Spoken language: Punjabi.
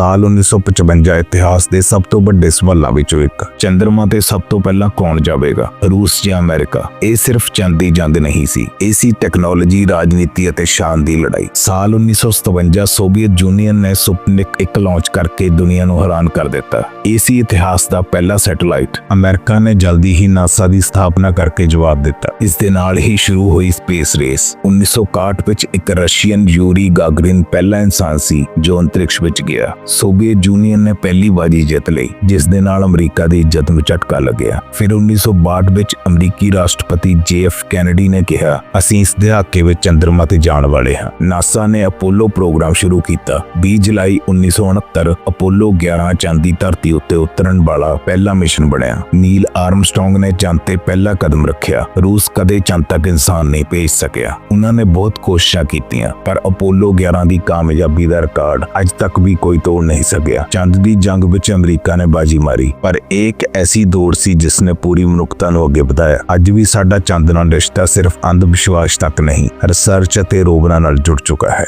ਸਾਲ 1955 ਇਤਿਹਾਸ ਦੇ ਸਭ ਤੋਂ ਵੱਡੇ ਸਵਾਲਾਂ ਵਿੱਚੋਂ ਇੱਕ। ਚੰ드ਰਮਾ ਤੇ ਸਭ ਤੋਂ ਪਹਿਲਾਂ ਕੌਣ ਜਾਵੇਗਾ? ਰੂਸ ਜਾਂ ਅਮਰੀਕਾ? ਇਹ ਸਿਰਫ ਚੰਦ ਜੰਗ ਨਹੀਂ ਸੀ। ਇਹ ਸੀ ਟੈਕਨੋਲੋਜੀ ਰਾਜਨੀਤੀ ਅਤੇ ਸ਼ਾਨ ਦੀ ਲੜਾਈ। ਸਾਲ 1957 ਸੋਵੀਅਤ ਯੂਨੀਅਨ ਨੇ ਸਪੁਟਨਿਕ ਇੱਕ ਲਾਂਚ ਕਰਕੇ ਦੁਨੀਆ ਨੂੰ ਹੈਰਾਨ ਕਰ ਦਿੱਤਾ। ਇਹ ਸੀ ਇਤਿਹਾਸ ਦਾ ਪਹਿਲਾ ਸੈਟੇਲਾਈਟ। ਅਮਰੀਕਾ ਨੇ ਜਲਦੀ ਹੀ ਨਾਸਾ ਦੀ ਸਥਾਪਨਾ ਕਰਕੇ ਜਵਾਬ ਦਿੱਤਾ। ਇਸ ਦੇ ਨਾਲ ਹੀ ਸ਼ੁਰੂ ਹੋਈ ਸਪੇਸ ਰੇਸ 1961 ਵਿੱਚ ਇੱਕ ਰਸ਼ੀਅਨ ਯੂਰੀ ਗਾਗਰਿਨ ਪਹਿਲਾ ਇਨਸਾਨ ਸੀ ਜੋ ਅੰਤਰਿਕਸ਼ ਵਿੱਚ ਗਿਆ। ਸੋਵੀਅਤ ਯੂਨੀਅਨ ਨੇ ਪਹਿਲੀ ਬਾਜੀ ਜਿੱਤ ਲਈ, ਜਿਸ ਦੇ ਨਾਲ ਅਮਰੀਕਾ ਦੀ ਇੱਜ਼ਤ ਨੂੰ ਝਟਕਾ ਲੱਗਿਆ। ਫਿਰ 1962 ਵਿੱਚ ਅਮਰੀਕੀ ਰਾਸ਼ਟਰਪਤੀ ਜੇਐਫ ਕੈਨੇਡੀ ਨੇ ਕਿਹਾ, ਅਸੀਂ ਇਸ ਦਹਾਕੇ ਵਿੱਚ ਚੰਦਰਮਾ ਤੇ ਜਾਣ ਵਾਲੇ ਹਾਂ। ਨਾਸਾ ਨੇ ਅਪੋਲੋ ਪ੍ਰੋਗਰਾਮ ਸ਼ੁਰੂ ਕੀਤਾ। 20 ਜੁਲਾਈ 1969 ਅਪੋਲੋ 11 ਚੰਦ ਦੀ ਧਰਤੀ ਉੱਤੇ ਉਤਰਨ ਵਾਲਾ ਪਹਿਲਾ ਮਿਸ਼ਨ ਬਣਿਆ। ਨੀਲ ਆਰਮਸਟ੍ਰੋਂਗ ਨੇ ਚੰਦ ਤੇ ਪਹਿਲਾ ਕਦਮ ਰੱਖਿਆ। ਰੂਸ ਕਦੇ ਚੰਦ ਤੱਕ ਇਨਸਾਨ ਨਹੀਂ ਭੇਜ ਸਕਿਆ। ਉਹਨਾਂ ਨੇ ਬਹੁਤ ਕੋਸ਼ਿਸ਼ਾਂ ਕੀਤੀਆਂ, ਪਰ ਅਪੋਲੋ 11 ਦੀ ਕਾਮਯਾਬੀ ਦਾ ਰਿਕਾਰਡ ਅੱਜ ਤੱਕ ਵੀ ਕੋਈ ਤੋੜ ਨਹੀਂ ਸਕਿਆ। ਚੰਦ ਦੀ ਜੰਗ ਵਿੱਚ ਅਮਰੀਕਾ ਨੇ ਬਾਜੀ ਮਾਰੀ, ਪਰ ਇਹ ਇੱਕ ਐਸੀ ਦੌੜ ਸੀ ਜਿਸ ਨੇ ਪੂਰੀ ਮਨੁੱਖਤਾ ਨੂੰ ਅੱਗੇ ਵਧਾਇਆ। ਅੱਜ ਵੀ ਸਾਡਾ ਚੰਦ ਨਾਲ ਰਿਸ਼ਤਾ ਸਿਰਫ ਅੰਧ ਵਿਸ਼ਵਾਸ ਤੱਕ ਨਹੀਂ, ਰਿਸਰਚ ਅਤੇ ਰੋਬਰਾਂ ਨਾਲ ਜੁੜ ਚੁੱਕਾ ਹੈ।